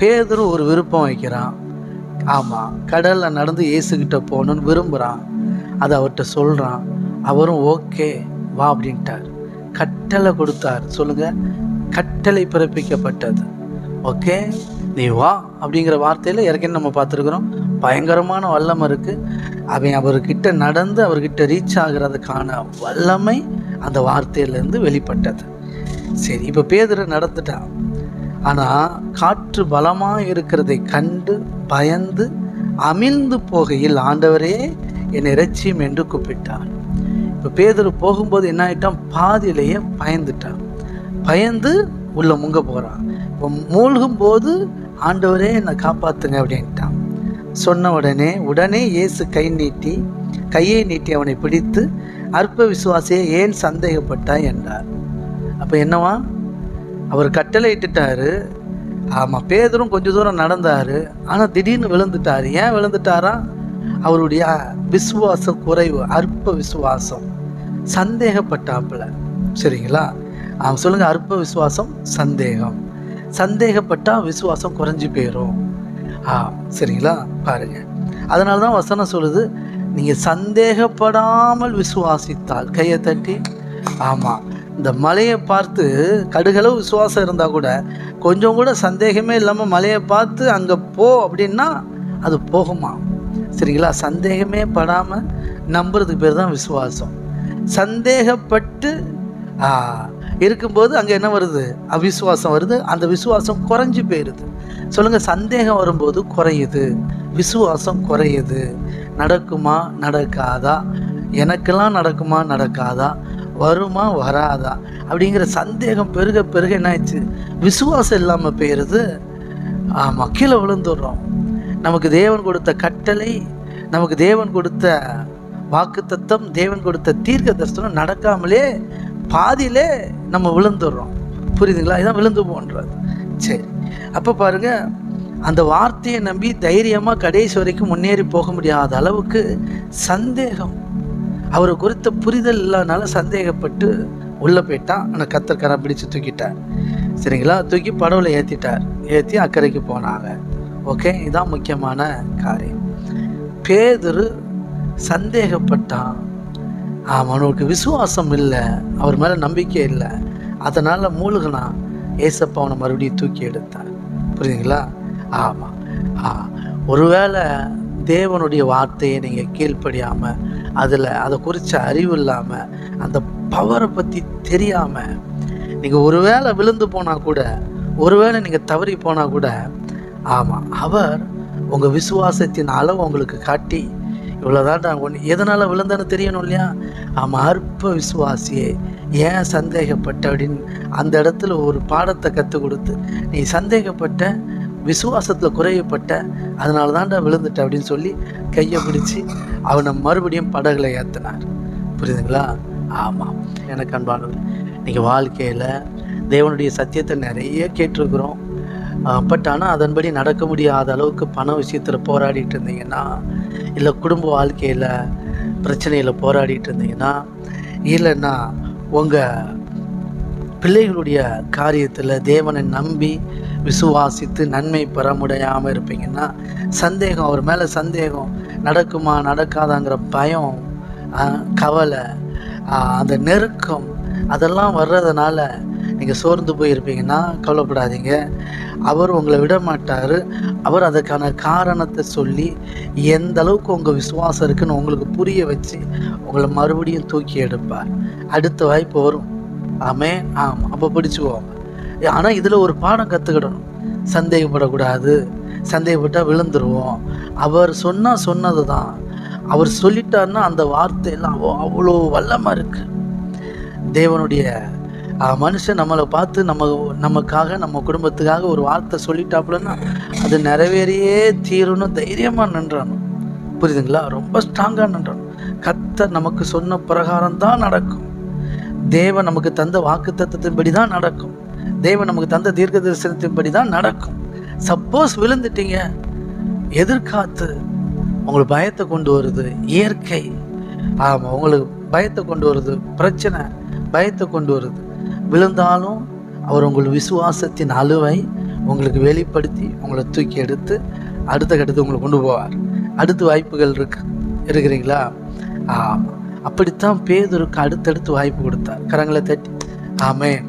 பேதர் ஒரு விருப்பம் வைக்கிறான். ஆமாம் கடலில் நடந்து இயேசுகிட்ட போகணுன்னு விரும்புகிறான் அதை அவர்கிட்ட சொல்கிறான் அவரும் ஓகே வா அப்படின்ட்டார். கட்டளை கொடுத்தார். சொல்லுங்கள் கட்டளை பிறப்பிக்கப்பட்டது. ஓகே நீ வா அப்படிங்கிற வார்த்தையில் ஏற்கனவே நம்ம பார்த்துருக்குறோம். பயங்கரமான வல்லமை இருக்குது அவன் அவர்கிட்ட நடந்து அவர்கிட்ட ரீச் ஆகிறதுக்கான வல்லமை அந்த வார்த்தையிலேருந்து வெளிப்பட்டது. சரி இப்போ பேதரை நடந்துட்டான். ஆனால் காற்று பலமாக இருக்கிறதை கண்டு பயந்து அமிழ்ந்து போகையில் ஆண்டவரே என்னை இறைச்சியும் என்று கூப்பிட்டான் இப்போ பேதர் போகும்போது என்ன ஆயிட்டான்? பாதியிலேயே பயந்துட்டான். பயந்து உள்ள முங்க போகிறான் இப்போ மூழ்கும் போது ஆண்டவரே என்னை காப்பாற்றுங்க அப்படின்ட்டான். சொன்ன உடனே உடனே இயேசு கை நீட்டி கையை நீட்டி அவனை பிடித்து அற்ப விசுவாசியை ஏன் சந்தேகப்பட்டாய் என்றார். அப்போ என்னவா? அவர் கட்டளை இட்டுட்டாரு ஆமாம் பேதரும் கொஞ்சம் தூரம் நடந்தார். ஆனால் திடீர்னு விழுந்துட்டார். ஏன் விழுந்துட்டாரா? அவருடைய விசுவாச குறைவு அற்ப விசுவாசம். சந்தேகப்பட்டாப்புல. சரிங்களா? அவன் சொல்லுங்கள் அற்ப விசுவாசம் சந்தேகம். சந்தேகப்பட்டால் விசுவாசம் குறைஞ்சி போயிடும் ஆ சரிங்களா? பாருங்கள் அதனால தான் வசனம் சொல்லுது நீங்கள் சந்தேகப்படாமல் விசுவாசித்தால். கையை தட்டி. ஆமாம் இந்த மலையை பார்த்து கடுகளவு விசுவாசம் இருந்தால் கூட கொஞ்சம் கூட சந்தேகமே இல்லாமல் மலையை பார்த்து அங்கே போ அப்படின்னா அது போகுமா? சரிங்களா? சந்தேகமே படாமல் நம்புறதுக்கு பேர் தான் விசுவாசம். சந்தேகப்பட்டு இருக்கும்போது அங்கே என்ன வருது? அவிசுவாசம் வருது. அந்த விசுவாசம் குறைஞ்சி போயிடுது சொல்லுங்கள் சந்தேகம் வரும்போது குறையுது. விசுவாசம் குறையுது. நடக்குமா? நடக்காதா? எனக்கெல்லாம் நடக்குமா? நடக்காதா? வருமா வராதா? அப்படிங்கிற சந்தேகம் பெருக பெருக என்ன ஆயிடுச்சு விசுவாசம் இல்லாமல் போயிடுது ஆமாம் கீழே விழுந்துடுறோம். நமக்கு தேவன் கொடுத்த கட்டளை நமக்கு தேவன் கொடுத்த வாக்குத்தத்தம் தேவன் கொடுத்த தீர்க்க தரிசனம் நடக்காமலே பாதியிலே நம்ம விழுந்துடுறோம். புரியுதுங்களா? இதான் விழுந்து போன்றது. சரி அப்போ பாருங்க அந்த வார்த்தையை நம்பி தைரியமாக கடைசி வரைக்கும் முன்னேறி போக முடியாத அளவுக்கு சந்தேகம் அவரை குறித்த புரிதல் இல்லாதனால சந்தேகப்பட்டு உள்ளே போயிட்டான். ஆனால் கத்தர் பிடிச்சு தூக்கிட்டார். சரிங்களா? தூக்கி படவுல ஏற்றிட்டார் ஏற்றி அக்கறைக்கு போனாங்க. ஓகே? இதுதான் முக்கியமான காரியம். பேதுரு சந்தேகப்பட்டான். அவனுக்கு விசுவாசம் இல்லை. அவர் மேலே நம்பிக்கை இல்லை. அதனால் மூழ்கினான் ஏசப்பா அவனை மறுபடியும் தூக்கி எடுத்தார். புரியுதுங்களா? ஆமாம் ஆ ஒருவேளை தேவனுடைய வார்த்தையை நீங்கள் கீழ்ப்படியாமல் அதில் அதை குறித்த அறிவு இல்லாமல் அந்த பவரை பற்றி தெரியாமல் நீங்கள் ஒருவேளை விழுந்து போனால் கூட ஒருவேளை நீங்கள் தவறி போனால் கூட ஆமாம் அவர் உங்கள் விசுவாசத்தின் அளவு உங்களுக்கு காட்டி இவ்வளோதான்டா ஒன்று எதனால் விழுந்தேன்னு தெரியணும் இல்லையா? ஆமாம் அற்ப விசுவாசியே ஏன் சந்தேகப்பட்ட அப்படின்னு அந்த இடத்துல ஒரு பாடத்தை கற்றுக் கொடுத்து நீ சந்தேகப்பட்ட விசுவாசத்தில் குறையப்பட்ட அதனால தான்டா விழுந்துட்ட அப்படின்னு சொல்லி கையை பிடிச்சி அவனை மறுபடியும் படகுல ஏற்றினார் புரியுதுங்களா? ஆமாம் எனக்கு அன்பானது இன்றைக்கி வாழ்க்கையில் தேவனுடைய சத்தியத்தை நிறைய கேட்டிருக்கிறோம். பட் ஆனால் அதன்படி நடக்க முடியாத அளவுக்கு பண விஷயத்தில் போராடிட்டு இருந்தீங்கன்னா இல்லை குடும்ப வாழ்க்கையில் பிரச்சனையில் போராடிட்டு இருந்தீங்கன்னா இல்லைன்னா உங்கள் பிள்ளைகளுடைய காரியத்தில் தேவனை நம்பி விசுவாசித்து நன்மை பெற முடியாமல் இருப்பீங்கன்னா சந்தேகம் அவர் மேலே சந்தேகம் நடக்குமா நடக்காதாங்கிற பயம் கவலை அந்த நெருக்கம் அதெல்லாம் வர்றதுனால நீங்கள் சோர்ந்து போயிருப்பீங்கன்னா கவலைப்படாதீங்க. அவர் உங்களை விட மாட்டார். அவர் அதுக்கான காரணத்தை சொல்லி எந்த அளவுக்கு உங்கள் விசுவாசம் இருக்குன்னு உங்களுக்கு புரிய வச்சு உங்களை மறுபடியும் தூக்கி எடுப்பார். அடுத்த வாய்ப்பு வரும். ஆமே. ஆமாம் அப்போ பிடிச்சுக்குவோங்க ஆனால் இதில் ஒரு பாடம் கற்றுக்கிடணும் சந்தேகப்படக்கூடாது. சந்தேகப்பட்டால் விழுந்துருவோம். அவர் சொன்னால் சொன்னது தான் அவர் சொல்லிட்டாருன்னா அந்த வார்த்தையெல்லாம் அவ்வளோ அவ்வளோ வல்லமாக இருக்குது தேவனுடைய மனுஷன் நம்மளை பார்த்து நம்ம நமக்காக நம்ம குடும்பத்துக்காக ஒரு வார்த்தை சொல்லிட்டாப்புலன்னா அது நிறைவேறியே தீரும்னு தைரியமாக நின்றானோ. புரியுதுங்களா? ரொம்ப ஸ்ட்ராங்காக நின்றானோ. கத்த நமக்கு சொன்ன பிரகாரம் தான் நடக்கும். தேவன் நமக்கு தந்த வாக்கு தத்துவத்தின்படி தான் நடக்கும். தேவன் நமக்கு தந்த தீர்க்க தரிசனத்தின்படி தான் நடக்கும். சப்போஸ் விழுந்துட்டீங்க. எதிர்காத்து உங்களுக்கு பயத்தை கொண்டு வருது. இயற்கை. ஆமாம் உங்களுக்கு பயத்தை கொண்டு வருது. பிரச்சனை பயத்தை கொண்டு வருது. விழுந்தாலும் அவர் உங்கள் விசுவாசத்தின் அழுவை உங்களுக்கு வெளிப்படுத்தி உங்களை தூக்கி எடுத்து அடுத்த கட்டத்துக்கு உங்களை கொண்டு போவார். அடுத்த வாய்ப்புகள் இருக்கு. இருக்கிறீங்களா? ஆமாம் அப்படித்தான் பேதருக்கு அடுத்தடுத்து வாய்ப்பு கொடுத்தார். கரங்களை தட்டி. ஆமே